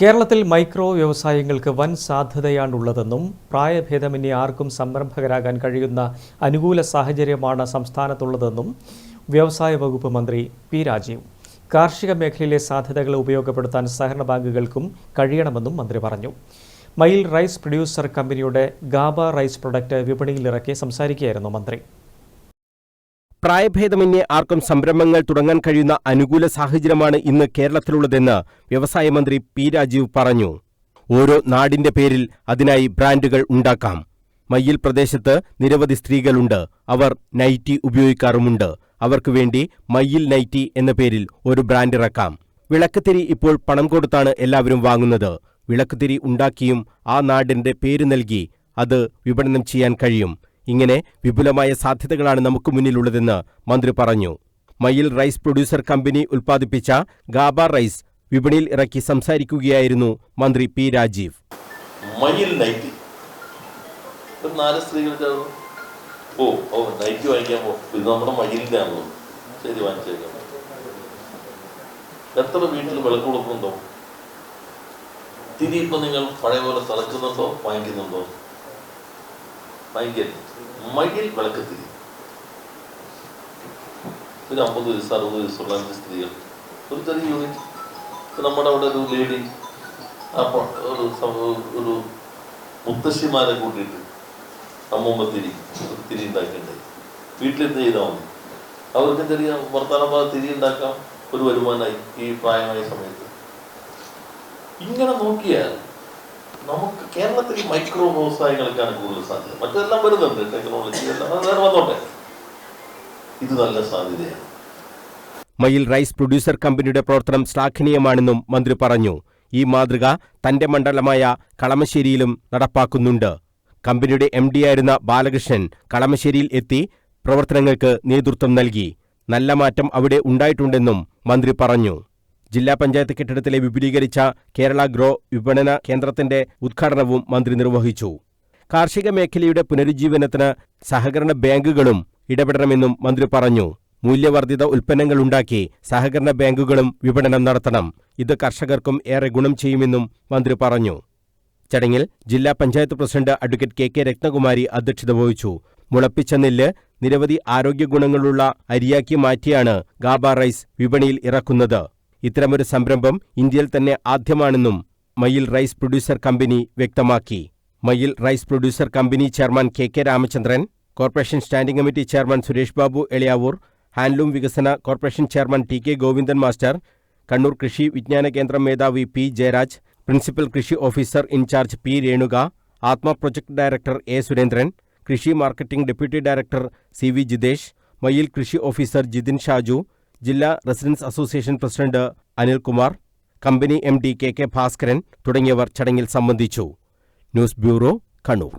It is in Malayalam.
കേരളത്തിൽ മൈക്രോ വ്യവസായങ്ങൾക്ക് വൻ സാധ്യതയാണുള്ളതെന്നും പ്രായഭേദമന്യേ ആർക്കും സംരംഭകരാകാൻ കഴിയുന്ന അനുകൂല സാഹചര്യമാണ് സംസ്ഥാനത്തുള്ളതെന്നും വ്യവസായ വകുപ്പ് മന്ത്രി പി രാജീവ്. കാർഷിക മേഖലയിലെ സാധ്യതകൾ ഉപയോഗപ്പെടുത്താൻ സഹകരണ ബാങ്കുകൾക്കും കഴിയണമെന്നും മന്ത്രി പറഞ്ഞു. മയിൽ റൈസ് പ്രൊഡ്യൂസർ കമ്പനിയുടെ ഗാബ റൈസ് പ്രൊഡക്റ്റ് വിപണിയിലിറക്കി സംസാരിക്കുകയായിരുന്നു മന്ത്രി. പ്രായഭേദമന്യേ ആർക്കും സംരംഭങ്ങൾ തുടങ്ങാൻ കഴിയുന്ന അനുകൂല സാഹചര്യമാണ് ഇന്ന് കേരളത്തിലുള്ളതെന്ന് വ്യവസായ മന്ത്രി പി രാജീവ് പറഞ്ഞു. ഓരോ നാടിന്റെ പേരിൽ അതിനായി ബ്രാൻഡുകൾ ഉണ്ടാക്കാം. മയ്യിൽ പ്രദേശത്ത് നിരവധി സ്ത്രീകളുണ്ട്. അവർ നൈറ്റി ഉപയോഗിക്കാറുമുണ്ട്. അവർക്ക് വേണ്ടി മയ്യിൽ നൈറ്റി എന്ന പേരിൽ ഒരു ബ്രാൻഡ് ഇറക്കാം. വിളക്കുതിരി ഇപ്പോൾ പണം കൊടുത്താണ് എല്ലാവരും വാങ്ങുന്നത്. വിളക്കുതിരി ഉണ്ടാക്കിയും ആ നാടിന്റെ പേര് നൽകി അത് വിപണനം ചെയ്യാൻ കഴിയും. ഇങ്ങനെ വിപുലമായ സാധ്യതകളാണ് നമുക്ക് മുന്നിലുള്ളതെന്ന് മന്ത്രി പറഞ്ഞു. മയിൽ റൈസ് പ്രൊഡ്യൂസർ കമ്പനി ഉൽപ്പാദിപ്പിച്ച ഗാബ റൈസ് വിപണിയിൽ ഇറക്കി സംസാരിക്കുകയായിരുന്നു മന്ത്രി പി രാജീവ്. മയിൽ നൈറ്റി. ഒരു നാല് സ്ത്രീകൾ ഓ ഓ നൈറ്റി വാങ്ങിക്കാൻ പോ. ഇത് നമ്മുടെ മയിലിന്റെ ആണല്ലോ ശരി വാങ്ങിച്ചേക്കാം എത്ര വീട്ടിൽ വിളക്ക് കൊടുക്കുന്നുണ്ടോ? തിരി ഇപ്പം നിങ്ങൾ പഴയ പോലെ തിളക്കുന്നുണ്ടോ വാങ്ങിക്കുന്നുണ്ടോ? വാങ്ങിക്കൽ മയിൽ വിളക്ക് തിരി ഒരു അമ്പത് വയസ്സ് അറുപത് വയസ്സുള്ള അഞ്ച് സ്ത്രീകൾ. ഒരു ചെറിയ യൂണിറ്റ് നമ്മുടെ അവിടെ ഒരു ലേഡി അപ്പോൾ ഒരു ഒരു മുത്തശ്ശിമാരെ കൂട്ടിയിട്ട് അമ്മൂമ്മത്തിരി തിരി ഒരു തിരി ഉണ്ടാക്കിയിട്ടുണ്ട് വീട്ടിലെന്ത് ചെയ്താൽ മതി അവർക്ക് ചെറിയ വർത്തമാനം പോലെ തിരി ഉണ്ടാക്കാം ഒരു വരുമാനമായി ഈ പ്രായമായ സമയത്ത്. ഇങ്ങനെ നോക്കിയാൽ നമുക്ക് കേരളത്തിൽ മൈക്രോ വ്യവസായങ്ങൾക്കാണ് കൂടുതൽ സാധ്യത. മറ്റെല്ലാം വരുന്നുണ്ട് ടെക്നോളജി എല്ലാം. അത് വന്നോട്ടെ. ഇത് നല്ല സാധ്യതയാണ്. മയിൽ റൈസ് പ്രൊഡ്യൂസർ കമ്പനിയുടെ പ്രവർത്തനം ശ്ലാഘനീയമാണെന്നും മന്ത്രി പറഞ്ഞു. ഈ മാതൃക തന്റെ മണ്ഡലമായ കളമശ്ശേരിയിലും നടപ്പാക്കുന്നുണ്ട്. കമ്പനിയുടെ എം ആയിരുന്ന ബാലകൃഷ്ണൻ കളമശ്ശേരിയിൽ എത്തി പ്രവർത്തനങ്ങൾക്ക് നേതൃത്വം നൽകി. നല്ല മാറ്റം അവിടെ ഉണ്ടായിട്ടുണ്ടെന്നും മന്ത്രി പറഞ്ഞു. ജില്ലാ പഞ്ചായത്ത് കെട്ടിടത്തിലെ വിപുലീകരിച്ച കേരള ഗ്രോ വിപണന കേന്ദ്രത്തിന്റെ ഉദ്ഘാടനവും മന്ത്രി നിർവഹിച്ചു. കാർഷിക മേഖലയുടെ പുനരുജ്ജീവനത്തിന് സഹകരണ ബാങ്കുകളും ഇടപെടണമെന്നും മന്ത്രി പറഞ്ഞു. മൂല്യവർദ്ധിത ഉൽപ്പന്നങ്ങൾ ഉണ്ടാക്കി സഹകരണ ബാങ്കുകളും വിപണനം നടത്തണം. ഇത് കർഷകർക്കും ഏറെ ഗുണം ചെയ്യുമെന്നും മന്ത്രി പറഞ്ഞു. ചടങ്ങിൽ ജില്ലാ panchayat president advocate K K Ratnakumari അധ്യക്ഷത വഹിച്ചു. മുളപ്പിച്ച നെല്ല് നിരവധി ആരോഗ്യ ഗുണങ്ങളുള്ള അരിയാക്കി മാറ്റിയാണ് ഗാബ റൈസ് വിപണിയിൽ ഇറക്കുന്നത്. ഇത്തരമൊരു സംരംഭം ഇന്ത്യയിൽ തന്നെ ആദ്യമാണെന്നും മയിൽ റൈസ് പ്രൊഡ്യൂസർ കമ്പനി വ്യക്തമാക്കി. Mayyil rice producer company chairman K K Ramachandran corporation standing committee chairman Suresh Babu Eliyavoor handloom വികസന corporation chairman T K Govindan master Kannur Krishi Vijnana Kendram മേധാവി പി ജയരാജ് പ്രിൻസിപ്പൽ കൃഷി officer incharge P Renuka Atma project director A Surendran കൃഷി marketing deputy director C V Jithesh Mayyil കൃഷി ഓഫീസർ ജിതിൻ ഷാജു ജില്ലാ residence association president Anilkumar company M D K K Bhaskaran തുടങ്ങിയവർ ചടങ്ങിൽ സംബന്ധിച്ചു. News bureau Kannur.